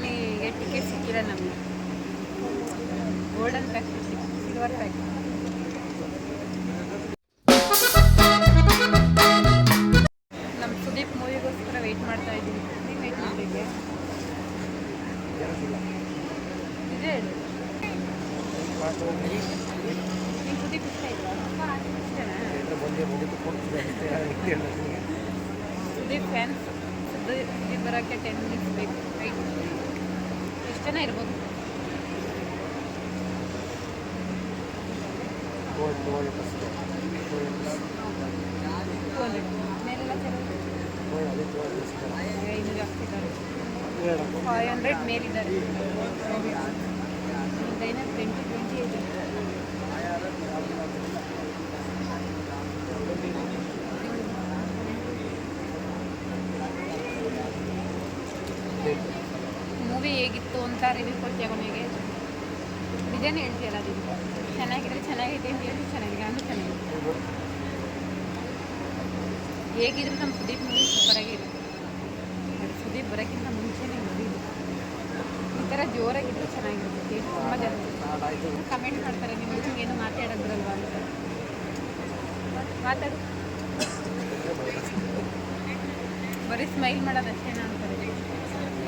ರಾಜಧಾನಿಗೆ ticket ಸಿಕ್ಕಿಲ್ಲ ನಮಗೆ. Golden pack ಜನ ಇರ್ಬೋದು. ಫೈವ್ ಹಂಡ್ರೆಡ್ ಮೇಲಿದ್ದಾರೆ ಏನೋ ಟ್ವೆಂಟಿ ಟ್ವೆಂಟಿ ಇದೆ ಮೂವಿ ಅಂತ ರಿವ್ಯೂ ಕೊಡ್ತೀಯ ಕೊನೆಗೆ? ನಿಜನೇ ಹೇಳ್ತೀಯಲ್ಲ ಅದು? ಚೆನ್ನಾಗಿದ್ರೆ ಚೆನ್ನಾಗಿದೆ ಅಂತ ಹೇಳಿ ಚೆನ್ನಾಗಿದೆ ಅಂದ್ರೆ ಚೆನ್ನಾಗಿದೆ. ಹೇಗಿದ್ರು ನಮ್ಮ ಸುದೀಪ್ ಮೂವಿ ಸೂಪರಾಗಿದೆ ಸುದೀಪ್ ಬರೋಕ್ಕಿಂತ ಮುಂಚೆನೇ ನೋಡಿದ್ದು ಈ ಥರ ಜೋರಾಗಿದ್ರೆ ಚೆನ್ನಾಗಿರುತ್ತೆ ತುಂಬ ಜನ ಕಮೆಂಟ್ ಮಾಡ್ತಾರೆ ಜೊತೆ ಏನು ಮಾತಾಡೋದ್ರಲ್ವಾ ಅಂತ. ಮಾತಾಡು. ಬರೀ ಸ್ಮೈಲ್ ಮಾಡೋದಷ್ಟೇನಾ ಅಂತಾರೆ ಹಾಂ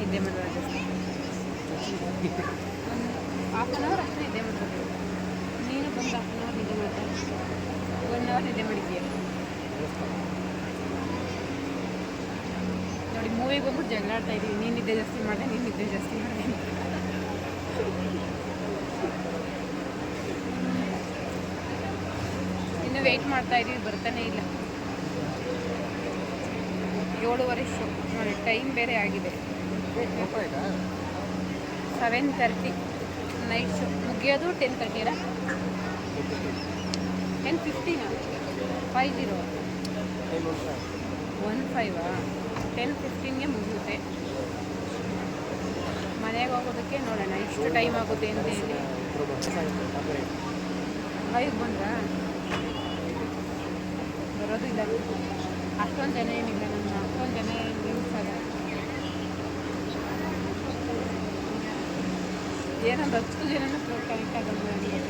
ನಿದ್ದೆ ಹಾಫ್ ಆನ್ ಅವರ್ ನೀನು ಬಂದು ಆನ್ ಅವರ್ ಒನ್ ನೋಡಿ ಮೂವಿಗೆ ಬಂದ್ಬಿಟ್ಟು ನೀನು ನಿದ್ದೆ ಜಾಸ್ತಿ ಮಾಡಿದೆ ನೀನು ನಿದ್ದೆ ಜಾಸ್ತಿ ಮಾಡಿದೆ ಇನ್ನು ವೆಯ್ಟ್ ಮಾಡ್ತಾ ಇದ್ದೀವಿ, ಬರ್ತಾನೆ ಇಲ್ಲ. ಏಳುವರೆ ಶೋ ನೋಡಿ ಟೈಮ್ ಬೇರೆ ಆಗಿದೆ. ಸೆವೆನ್ ತರ್ಟಿ ನೈಟ್ ಶೋ ಮುಗಿಯೋದು ಟೆನ್ ತರ್ಟಿರಾ ಟೆನ್ ಫಿಫ್ಟೀನಾ ಫೈವ್ ಜೀರೋ ಒನ್ ಫೈವಾ ಟೆನ್ ಫಿಫ್ಟೀನ್ಗೆ ಮುಗಿಯುತ್ತೆ. ಮನೆಗೆ ಹೋಗೋದಕ್ಕೆ ನೋಡೋಣ ಎಷ್ಟು ಟೈಮ್ ಆಗುತ್ತೆ ಅಂತ ಹೇಳಿ. ಫೈವ್ ಬಂದ್ರಾ? ಬರೋದು ಇಲ್ಲ. ಅಷ್ಟೊಂದು ಜನ ಏನಿಲ್ಲ. ನನ್ನ ಅಷ್ಟೊಂದು ಜನ ಏನು ನಿಲ್ಸಲ್ಲ ಏನೊಂದು ಹತ್ತು ಜನನೂ ಕನೆಕ್ಟ್ ಆಗೋದು ನನಗೆ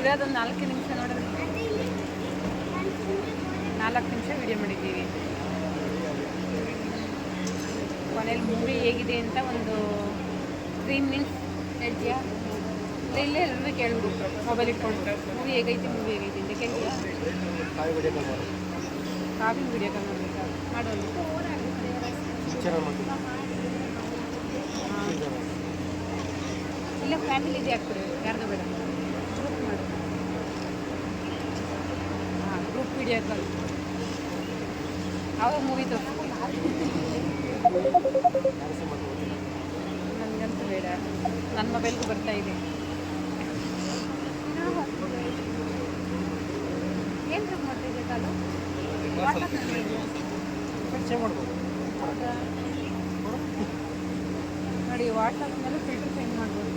ಇರೋದೊಂದು ನಾಲ್ಕು ನಿಮಿಷ ನೋಡಿದ್ರೆ ನಾಲ್ಕು ನಿಮಿಷ ವಿಡಿಯೋ ಮಾಡಿದ್ದೀವಿ. ಮೂವಿ ಹೇಗಿದೆ ಅಂತ ಒಂದು ತ್ರೀ ಮಿನಿಟ್ಸ್ ಹೇಳ್ತೀಯಾ? ಇಲ್ಲೇ ಎಲ್ಲರೂ ಕೇಳ್ಬಿಟ್ಟು ಮೊಬೈಲ್ ಇಟ್ಕೊಂಡು ಮೂವಿ ಹೇಗೈತಿ ಮೂವಿ ಹೇಗೈತಿ ಅಂತ ಕಾವಿನ ವಿಡಿಯೋ ಕಾಲ್ ಮಾಡಬೇಕಾ? ಮಾಡೋದು ಇಲ್ಲ ಫ್ಯಾಮಿಲಿ ಇದೆ ಹಾಕ್ಬಿಡು. ಯಾರ್ದು ಬೇಡ. ಗ್ರೂಪ್ ಮಾಡು ಹಾಂ ಗ್ರೂಪ್ ವಿಡಿಯೋ ಕಾಲ್ ಅವಾಗ ಮೂವಿ ತೋರಿಸ್ತೀನಿ ನನಗಂತೂ ಬೇಡ. ನನ್ನ ಮೊಬೈಲ್ಗೂ ಬರ್ತಾ ಇದೆ ಏನು ಗ್ರೂಪ್ ಮಾಡ್ತಿದ್ದೆ ಕಾಲು ವಾಟ್ಸಪ್ನಲ್ಲಿ ನೋಡಿ ವಾಟ್ಸಪ್ ಮೇಲೆ ಫಿಲ್ಟರ್ ಚೇಂಜ್ ಮಾಡ್ಬೋದು.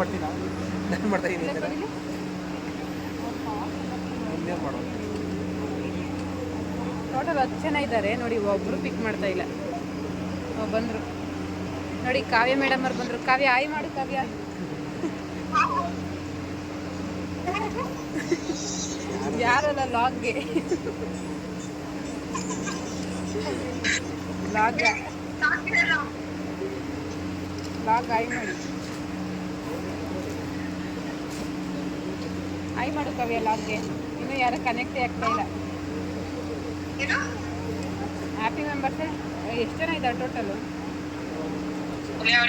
ಮಾಡ್ತೀನಾ ನಾನು ಮಾಡ್ತಾ ಇದ್ದೀನಿ ಟೋಟಲ್ ಹತ್ತು ಜನ ಇದ್ದಾರೆ. ನೋಡಿ ಒಬ್ಬರು ಪಿಕ್ ಮಾಡ್ತಾ ಇಲ್ಲ. ಬಂದ್ರು. ನೋಡಿ ಕಾವ್ಯ ಮೇಡಮ್ ಅವ್ರು ಬಂದ್ರು. ಕಾವ್ಯ ಆಯ್ ಮಾಡು ಕಾವ್ಯ. ಯಾರಲ್ಲ ಲಾಗ್ಗೆ ಲಾಗ್ ಲಾಗ್ ಆಯ್ ಮಾಡಿ. ಆಯ್ ಮಾಡು ಕವ್ಯ ಲಾಗ್ಗೆ ಇನ್ನು ಯಾರು ಕನೆಕ್ಟೇ ಆಗ್ತಾ ಇಲ್ಲ. ಹ್ಯಾಪಿ ಮೆಂಬರ್ಸ್ ಎಷ್ಟು ಜನ ಇದ್ದಾರೆ ಟೋಟಲು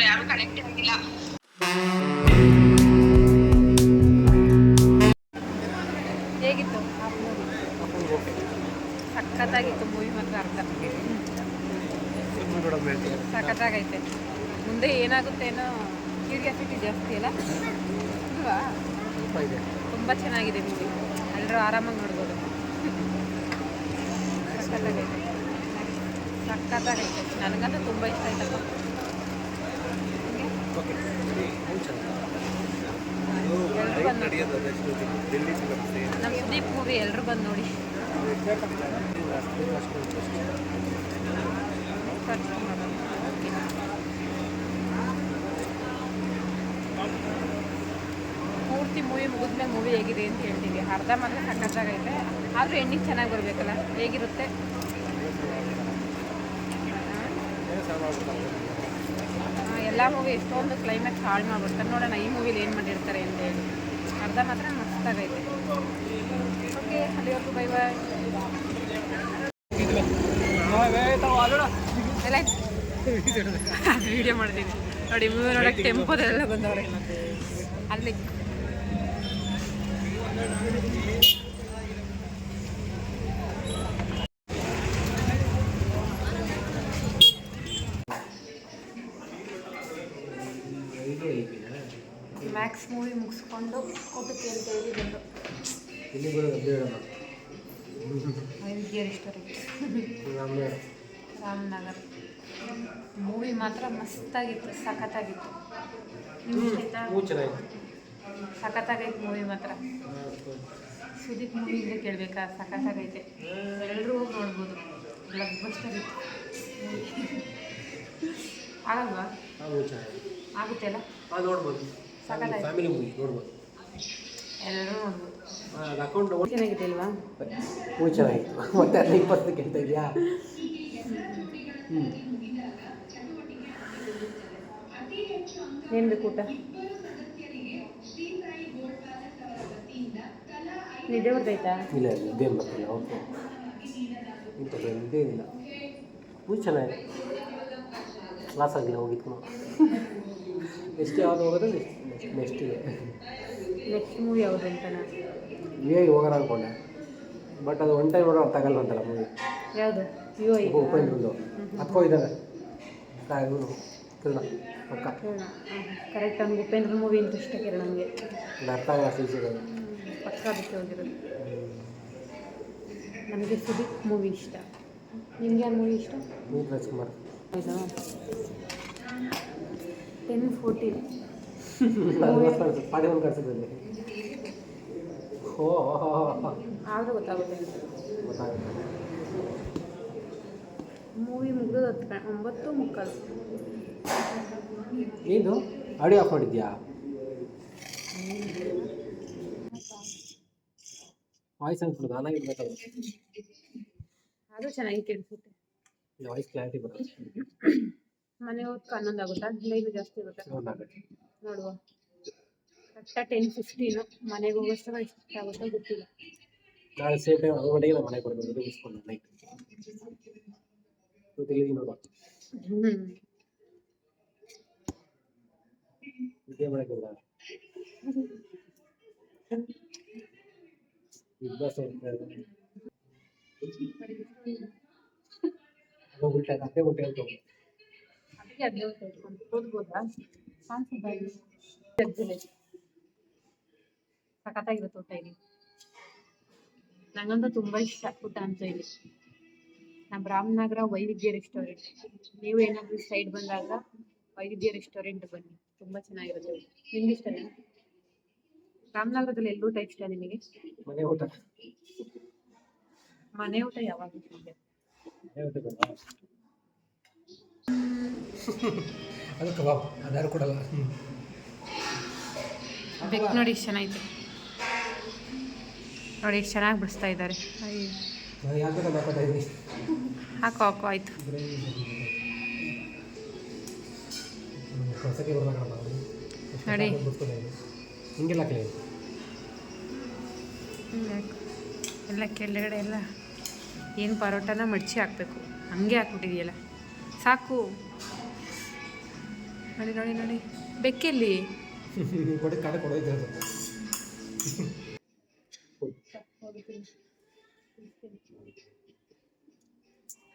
ಯಾರು ಕನೆಕ್ಟ್ ಆಗಿಲ್ಲ. ನೋಡೋದು ಹೇಳ್ತೀನಿ ಸಖತ್ತಾಗೈತೆ. ಮುಂದೆ ಏನಾಗುತ್ತೆ ಏನೋ ಕ್ಯೂರಿಯಾಸಿಟಿ ಜಾಸ್ತಿ ಅಲ್ಲ? ಅಲ್ವಾ ಸ್ವಲ್ಪ ಇದೆ. ತುಂಬ ಚೆನ್ನಾಗಿದೆ ಮೂವಿ ಎಲ್ಲರೂ ಆರಾಮಾಗಿ ನೋಡ್ಬೋದು. ಸಖತ್ತಾಗೈತೆ. ಸಖತ್ತಾಗೈತೆ. ನನಗಂತೂ ತುಂಬ ಇಷ್ಟ ಆಯ್ತಪ್ಪ. ನಮ್ಮ ಸುದೀಪ್ ಮೂವಿ ಎಲ್ಲರೂ ಬಂದು ನೋಡಿ. ಪೂರ್ತಿ ಮೂವಿ ಮುಗಿದ್ಮೇಲೆ ಮೂವಿ ಹೇಗಿದೆ ಅಂತ ಹೇಳ್ತೀವಿ. ಅರ್ಧ ಮಾತ್ರ ಸಖತ್ತಾಗೈತೆ ಆದರೂ ಹೆಣ್ಣಿಗೆ ಚೆನ್ನಾಗಿ ಬರಬೇಕಲ್ಲ? ಹೇಗಿರುತ್ತೆ? ಎಲ್ಲ ಮೂವಿ ಎಷ್ಟೊಂದು ಕ್ಲೈಮ್ಯಾಕ್ಸ್ ಹಾಳು ಮಾಡ್ಬಿಡ್ತಾರೆ. ನೋಡೋಣ, ಈ ಮೂವಿಲಿ ಏನು ಮಾಡಿರ್ತಾರೆ ಅಂತ ಹೇಳಿ. ಅರ್ಧ ಮಾತ್ರ ಮಸ್ತಾಗೈತೆ ಓಕೆ ಅಲ್ಲಿವರೆಗೂ ಬೈ ಬಾಯ್ ಎಲ್ಲ ಅದು ವಿಡಿಯೋ ಮಾಡ್ತೀನಿ. ನೋಡಿ ಮೂವಿ ನೋಡೋಕೆ ಟೆಂಪೋದೆಲ್ಲ ಬಂದವ್ರೆ. ಅಲ್ಲಿ. ಮ್ಯಾಕ್ಸ್ ಮೂವಿ ಮುಗಿಸ್ಕೊಂಡು ಊಟಕ್ಕೆ ಅಂತ ಹೇಳಿ ಬಂದು. ಇಲ್ಲಿ ಬರೋದು ವೈವಿಧ್ಯ ರೆಸ್ಟೋರೆಂಟ್ ರಾಮನಗರ್. ಮೂವಿ ಮಾತ್ರ ಮಸ್ತಾಗಿತ್ತು ಸಖತ್ತಾಗಿತ್ತು. ನಿಮ್ಗೆ ಇಷ್ಟ ಆಯ್ತಾ? ಹ್ಞೂ ಚೆನ್ನಾಗಿದೆ ಸಖತ್ತಾಗೈತೆ ಮೂವಿ ಮಾತ್ರ. ಸುದೀಪ್ ಮೂವಿಯಿಂದ ಕೇಳಬೇಕಾ? ಸಖತ್ತಾಗೈತೆ. ಎಲ್ಲರೂ ಹೋಗಿ ನೋಡ್ಬೋದು. ಬ್ಲಡ್ ಬಸ್ಟರ್ ಇತ್ತು. ಆಗಲ್ವಾ? ಆಗುತ್ತೆ ಅಲ್ಲ ನೋಡ್ಬೋದು. ಫ್ಯಾಮಿಲಿ ಮೂವಿ ನೋಡ್ಬೋದು. ಎಲ್ಲರೂ ನೋಡ್ಬೋದು. ಅಕೌಂಟ್ ಚೆನ್ನಾಗಿದೆ ಅಲ್ವಾ? ಚೆನ್ನಾಗಿತ್ತು. ಮತ್ತೆ ಅಲ್ಲಿ ಇಪ್ಪತ್ತು ಕೇಳ್ತಾ ಇದೆಯಾ ಏನು ಬೇಕು ಊಟ ನಿದ್ದೆ ಬರ್ದೈತಾ ಇಲ್ಲ ಇಲ್ಲ ಇದೇ ಬರ್ತಿಲ್ಲ ಓಕೆ. ಇಂಥದ್ದು ಇಲ್ಲ ಹೂ ಚೆನ್ನಾಗಿದೆ. ಕ್ಲಾಸ್ ಆಗಿಲ್ಲ ಹೋಗಿತ್ತು ನೆಕ್ಸ್ಟ್ ಯಾವ್ದು ಹೋಗೋದು? ನೆಕ್ಸ್ಟ್ ಇದೆ ನೆಕ್ಸ್ಟ್ ಮೂವಿ ಯಾವುದು ಅಂತನಾ ಇವೇ ಹೋಗೋಣ ಅಂದ್ಕೊಂಡೆ ಬಟ್ ಅದು ಒನ್ ಟೈಮ್ ನೋಡೋ ಅರ್ಥ ಆಗಲ್ಲ ಅಂತಲ್ಲ ಮೂವಿ ಯಾವುದು? ಯು ಐ ಉಪೇಂದ್ರದ್ದು ಇದ್ದಾನೆ ಇವನು ಕಿರಣ ಕರೆಕ್ಟ್ ಅವ್ನಿಗೆ ಉಪೇಂದ್ರ ಮೂವಿ ಅಂತ ಇಷ್ಟ ಕಿರಣ ನನಗೆ ಅರ್ಥ ಆಗಲ್ಲ ಪಕ್ಕ ಅದಕ್ಕೆ ಹೋಗಿರೋದು. ನನಗೆ ಸುದೀಪ್ ಮೂವಿ ಇಷ್ಟ. ನಿಮ್ಗೆ ಯಾವ ಮೂವಿ ಇಷ್ಟ? ಮೂವಿ ರಾಜ್ಕುಮಾರ್. ಹೌದಾ? ಟೆನ್ ಫೋರ್ಟೀನ್ ಪಾಡಿ ಒಂದು ಕಳ್ಸಿದ್ರಲ್ಲಿ ಓ ಆದರೂ ಗೊತ್ತಾಗುತ್ತೆ ಗೊತ್ತಾಗುತ್ತೆ. ಮೂವಿ ಮುಗಿದು ಹತ್ತು ಒಂಬತ್ತು ಮುಕ್ಕಾಲು. ಏನು ಆಡಿಯೋ ಆಫ್ ಮಾಡಿದ್ಯಾ? ವಾಯ್ಸ್ ಅನ್ಸ್ಬಿಡುದು ನಾನಾಗಿ ಇರ್ಬೇಕಲ್ಲ ಅದು ಚೆನ್ನಾಗಿ ಕೇಳಿಸುತ್ತೆ. ವಾಯ್ಸ್ ಕ್ಲಾರಿಟಿ ಬರುತ್ತೆ ಮನೆ ಹೋದ್ಕ ಹನ್ನೊಂದು ಆಗುತ್ತಾ? ಲೈವ್ ಜಾಸ್ತಿ ಇರುತ್ತೆ ನೋಡುವ. ಕರೆಕ್ಟಾಗಿ ಟೆನ್ ಫಿಫ್ಟೀನು ಮನೆಗೆ ಹೋಗೋಷ್ಟು ಇಷ್ಟ ಆಗುತ್ತೋ ಗೊತ್ತಿಲ್ಲ. ನಾಳೆ ಸೇಫ್ ಟೈಮ್ ನಾನು ಮನೆಗೆ ಬರ್ಬೋದು ಮುಗಿಸ್ಕೊಂಡು ನೈಟ್ ಓದ್ಬೋದಾ ಕಾಣಿಸ್ತಾ ಸಖತ್ತಾಗಿರುತ್ತೆ ಊಟ ಇಲ್ಲಿ ನಂಗಂತೂ ತುಂಬಾ ಇಷ್ಟ ಊಟ ಅಂತ ಇಲ್ಲಿ ನಮ್ಮ ರಾಮನಗರ ವೈವಿಧ್ಯ ರೆಸ್ಟೋರೆಂಟ್. ನೀವು ಏನಾದರೂ ಸೈಡ್ ಬಂದಾಗ ವೈವಿಧ್ಯ ರೆಸ್ಟೋರೆಂಟ್ ಬನ್ನಿ. ತುಂಬ ಚೆನ್ನಾಗಿರುತ್ತೆ. ನಿಮ್ಗೆ ಇಷ್ಟನೇ ರಾಮನಗರದಲ್ಲಿ ಎಲ್ಲೂ ಊಟ ಇಷ್ಟ ನಿಮಗೆ? ಮನೆ ಊಟ. ಮನೆ ಊಟ ಯಾವಾಗ ಅದು ಕಬಾಬ್. ಅದಾರು ಕೊಡಲ್ಲ. ಬೆಕ್ ನೋಡಿ ಎಷ್ಟು ಚೆನ್ನಾಗಿದೆ ನೋಡಿ ಎಷ್ಟು ಚೆನ್ನಾಗಿ ಬಿಡಿಸ್ತಾ ಇದ್ದಾರೆ. ಹಾಕು ಹಾಕು ಆಯಿತು. ನೋಡಿ. ಹಿಂಗೆಲ್ಲ ಎಲ್ಲ ಕೆಳಗಡೆ ಎಲ್ಲ ಏನು ಪರೋಟನ ಮಡ್ಚಿ ಹಾಕಬೇಕು. ಹಂಗೆ ಹಾಕ್ಬಿಟ್ಟಿದೆಯಲ್ಲ. ಸಾಕು. ನೋಡಿ ನೋಡಿ ನೋಡಿ. ಬೆಕ್ಕೆಲ್ಲಿ? ಕೊಡಿ